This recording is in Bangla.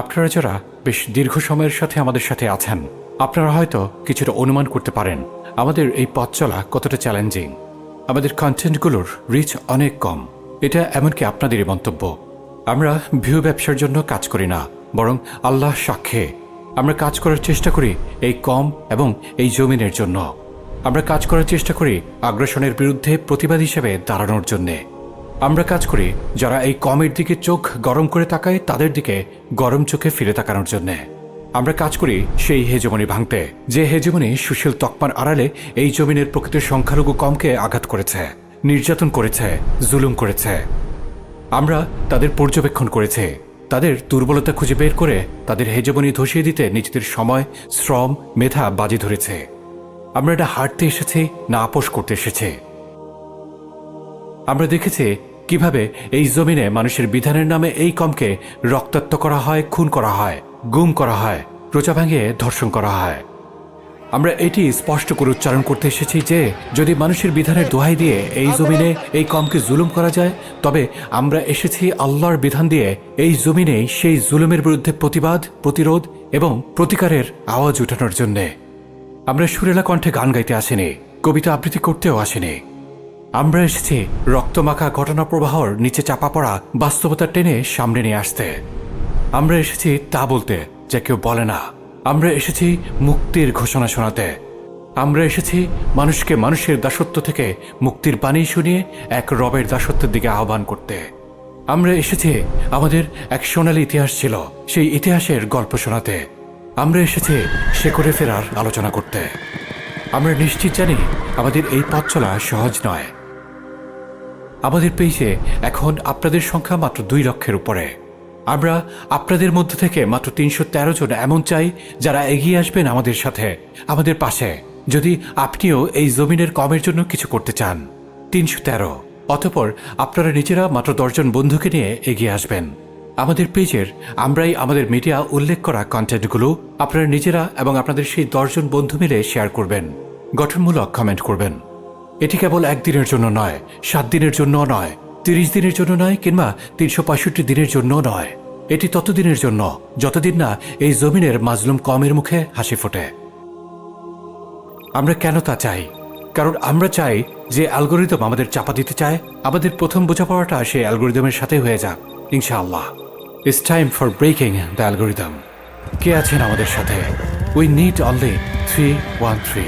আপনারা যারা বেশ দীর্ঘ সময়ের সাথে আমাদের সাথে আছেন, আপনারা হয়তো কিছুটা অনুমান করতে পারেন, আমাদের এই পথ চলা কতটা চ্যালেঞ্জিং আমাদের কন্টেন্টগুলোর রিচ অনেক কম। এটা এমনকি আপনাদেরই মন্তব্য। আমরা ভিউ ব্যবসার জন্য কাজ করি না, বরং আল্লাহ সাক্ষ্যে আমরা কাজ করার চেষ্টা করি এই কম এবং এই জমিনের জন্য। আমরা কাজ করার চেষ্টা করি আগ্রাসনের বিরুদ্ধে প্রতিবাদ হিসেবে দাঁড়ানোর জন্যে। আমরা কাজ করি যারা এই কমের দিকে চোখ গরম করে তাকায় তাদের দিকে গরম চোখে ফিরে তাকানোর জন্যে। আমরা কাজ করি সেই হেজমনি ভাঙতে, যে হেজমনি সুশীল তকমার আড়ালে এই জমিনের প্রকৃত সংখ্যালঘু কমকে আঘাত করেছে, নির্যাতন করেছে, জুলুম করেছে। আমরা তাদের পর্যবেক্ষণ করেছি, তাদের দুর্বলতা খুঁজে বের করে তাদের হেজবনি ধসিয়ে দিতে নিজেদের সময়, শ্রম, মেধা বাজি ধরেছে। আমরা এটা হাঁটতে এসেছি, না আপোষ করতে এসেছি। আমরা দেখেছি কীভাবে এই জমিনে মানুষের বিধানের নামে এই কমকে রক্তাক্ত করা হয়, খুন করা হয়, গুম করা হয় প্রজা ভাঙিয়ে ধর্ষণ করা হয়? আমরা এটি স্পষ্ট করে উচ্চারণ করতে এসেছি যে, যদি মানুষের বিধানের দোহাই দিয়ে এই জমিনে এই কমকে জুলুম করা যায়, তবে আমরা এসেছি আল্লাহর বিধান দিয়ে এই জমিনে সেই জুলুমের বিরুদ্ধে প্রতিবাদ, প্রতিরোধ এবং প্রতিকারের আওয়াজ উঠানোর জন্যে। আমরা সুরেলা কণ্ঠে গান গাইতে আসিনি, কবিতা আবৃত্তি করতেও আসিনি। আমরা এসেছি রক্তমাখা ঘটনা প্রবাহর নিচে চাপা পড়া বাস্তবতা টেনে সামনে নিয়ে আসতে। আমরা এসেছি তা বলতে, যা কেউ বলে না। আমরা এসেছি মুক্তির ঘোষণা শোনাতে। আমরা এসেছি মানুষকে মানুষের দাসত্ব থেকে মুক্তির বাণী শুনিয়ে এক রবের দাসত্বের দিকে আহ্বান করতে। আমরা এসেছি আমাদের এক সোনালী ইতিহাস ছিল, সেই ইতিহাসের গল্প শোনাতে। আমরা এসেছি শেকড়ে ফেরার আলোচনা করতে। আমরা নিশ্চিত জানি আমাদের এই পথ চলা সহজ নয়। আমাদের পেজে এখন আপনাদের সংখ্যা মাত্র দুই লক্ষের উপরে। আমরা আপনাদের মধ্য থেকে মাত্র তিনশো তেরো জন এমন চাই যারা এগিয়ে আসবেন আমাদের সাথে, আমাদের পাশে। যদি আপনিও এই জমিনের কমের জন্য কিছু করতে চান, তিনশো তেরো। অতপর আপনারা নিজেরা মাত্র দশজন বন্ধুকে নিয়ে এগিয়ে আসবেন। আমাদের পেজের আমরাই আমাদের মিডিয়া উল্লেখ করা কন্টেন্টগুলো আপনারা নিজেরা এবং আপনাদের সেই দশজন বন্ধু মিলে শেয়ার করবেন। গঠনমূলক কমেন্ট করবেন। এটি কেবল একদিনের জন্য নয়, সাত দিনের জন্য নয়, তিরিশ দিনের জন্য নয় কিংবা তিনশো পঁয়ষট্টি দিনের জন্য নয়। এটি ততদিনের জন্য, যতদিন না এই জমিনের মাজলুম কমের মুখে হাসি ফোটে। আমরা কেন তা চাই? কারণ আমরা চাই যে অ্যালগোরিদম আমাদের চাপা দিতে চায়, আমাদের প্রথম বোঝাপড়াটা সেই অ্যালগোরিদমের সাথে হয়ে যাক, ইনশাআল্লাহ। It's time for breaking the algorithm কে আছেন আমাদের সাথে? We need only three one three